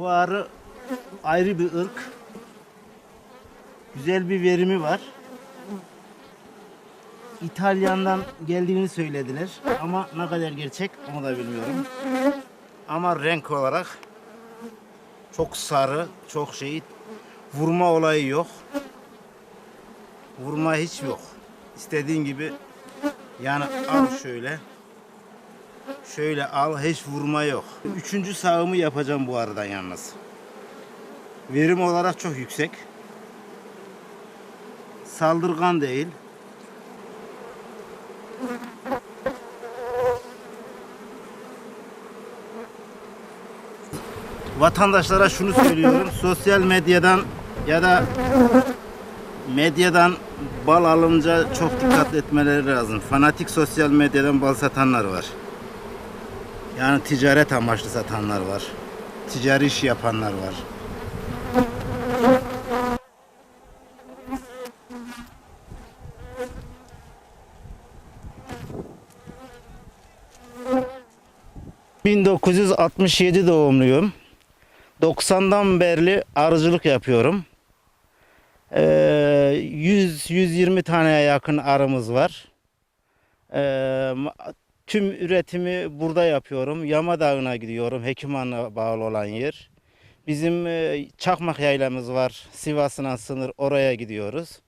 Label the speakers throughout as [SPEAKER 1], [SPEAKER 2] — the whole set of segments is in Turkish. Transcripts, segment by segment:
[SPEAKER 1] Bu ayrı bir ırk. Güzel bir verimi var. İtalyan'dan geldiğini söylediler ama ne kadar gerçek onu da bilmiyorum. Ama renk olarak çok sarı, çok şey. Vurma olayı yok. Vurma hiç yok. İstediğin gibi yani al şöyle. Şöyle al hiç vurma yok. Üçüncü sağımı yapacağım bu aradan yalnız. Verim olarak çok yüksek. Saldırgan değil. Vatandaşlara şunu söylüyorum. Sosyal medyadan ya da medyadan bal alınca çok dikkat etmeleri lazım. Fanatik sosyal medyadan bal satanlar var. Yani ticaret amaçlı satanlar var. Ticari iş yapanlar var. ...1967 doğumluyum. 90'dan beri arıcılık yapıyorum. Ee, 100-120 taneye yakın arımız var. Ee, tüm üretimi burada yapıyorum. Yama Dağı'na gidiyorum. Hekiman'a bağlı olan yer. Bizim e, Çakmak yaylamız var. Sivas'ına sınır oraya gidiyoruz.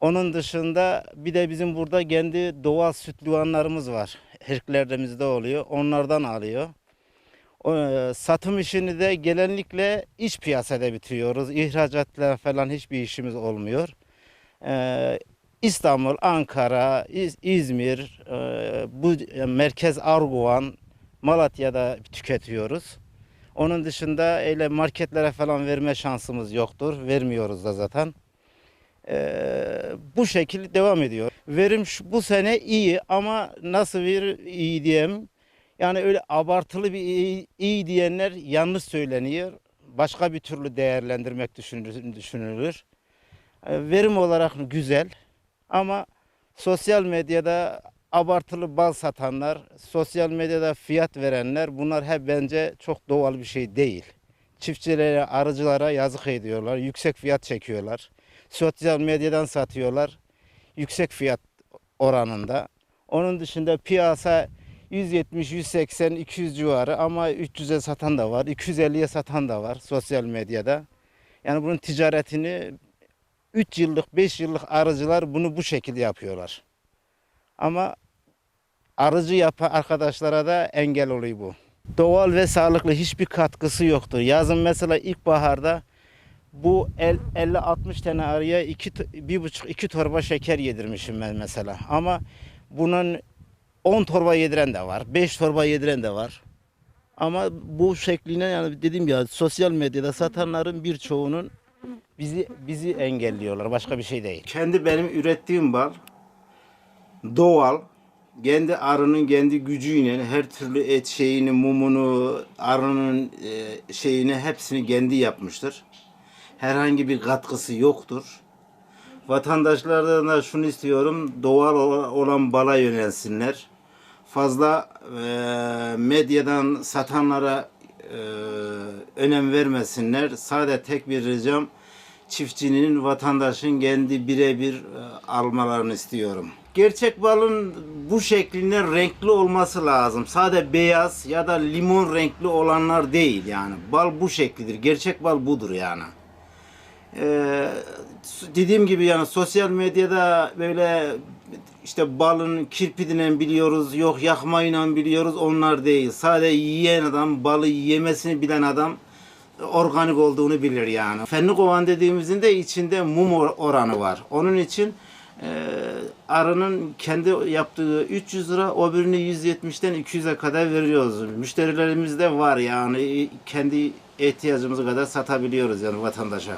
[SPEAKER 1] Onun dışında bir de bizim burada kendi doğal süt livanlarımız var. Herklerimizde oluyor. Onlardan alıyor. E, satım işini de genellikle iç piyasada bitiriyoruz. İhracatla falan hiçbir işimiz olmuyor. İstanbul, Ankara, İz- İzmir, e, bu e, merkez Arguvan, Malatya'da tüketiyoruz. Onun dışında öyle marketlere falan verme şansımız yoktur. Vermiyoruz da zaten. Ee, bu şekilde devam ediyor. Verim şu- bu sene iyi ama nasıl bir iyi diyeyim. Yani öyle abartılı bir iyi, iyi diyenler yanlış söyleniyor. Başka bir türlü değerlendirmek düşünülür. Verim olarak güzel ama sosyal medyada abartılı bal satanlar, sosyal medyada fiyat verenler bunlar hep bence çok doğal bir şey değil. Çiftçilere, arıcılara yazık ediyorlar, yüksek fiyat çekiyorlar. Sosyal medyadan satıyorlar, yüksek fiyat oranında. Onun dışında piyasa 170, 180, 200 civarı ama 300'e satan da var, 250'ye satan da var sosyal medyada. Yani bunun ticaretini 3 yıllık, 5 yıllık arıcılar bunu bu şekilde yapıyorlar. Ama arıcı yapan arkadaşlara da engel oluyor bu. Doğal ve sağlıklı hiçbir katkısı yoktur. Yazın mesela ilkbaharda bu el- 50-60 tane arıya iki, t- bir buçuk iki torba şeker yedirmişim ben mesela. Ama bunun 10 torba yediren de var, 5 torba yediren de var. Ama bu şekline yani dedim ya sosyal medyada satanların birçoğunun bizi bizi engelliyorlar. Başka bir şey değil. Kendi benim ürettiğim bal doğal. Kendi arının kendi gücüyle her türlü et şeyini, mumunu, arının e, şeyini hepsini kendi yapmıştır. Herhangi bir katkısı yoktur. Vatandaşlardan da şunu istiyorum. Doğal ola- olan bala yönelsinler. Fazla e, medyadan satanlara önem vermesinler. Sadece tek bir ricam çiftçinin, vatandaşın kendi birebir e, almalarını istiyorum. Gerçek balın bu şeklinde renkli olması lazım. Sade beyaz ya da limon renkli olanlar değil yani. Bal bu şeklidir. Gerçek bal budur yani. Ee, dediğim gibi yani sosyal medyada böyle işte balın kirpidiyle biliyoruz, yok yakmayla biliyoruz onlar değil. Sadece yiyen adam, balı yemesini bilen adam organik olduğunu bilir yani. Fenli kovan dediğimizin de içinde mum or- oranı var. Onun için e, arının kendi yaptığı 300 lira, o birini 170'ten 200'e kadar veriyoruz. Müşterilerimiz de var yani kendi ihtiyacımız kadar satabiliyoruz yani vatandaşa.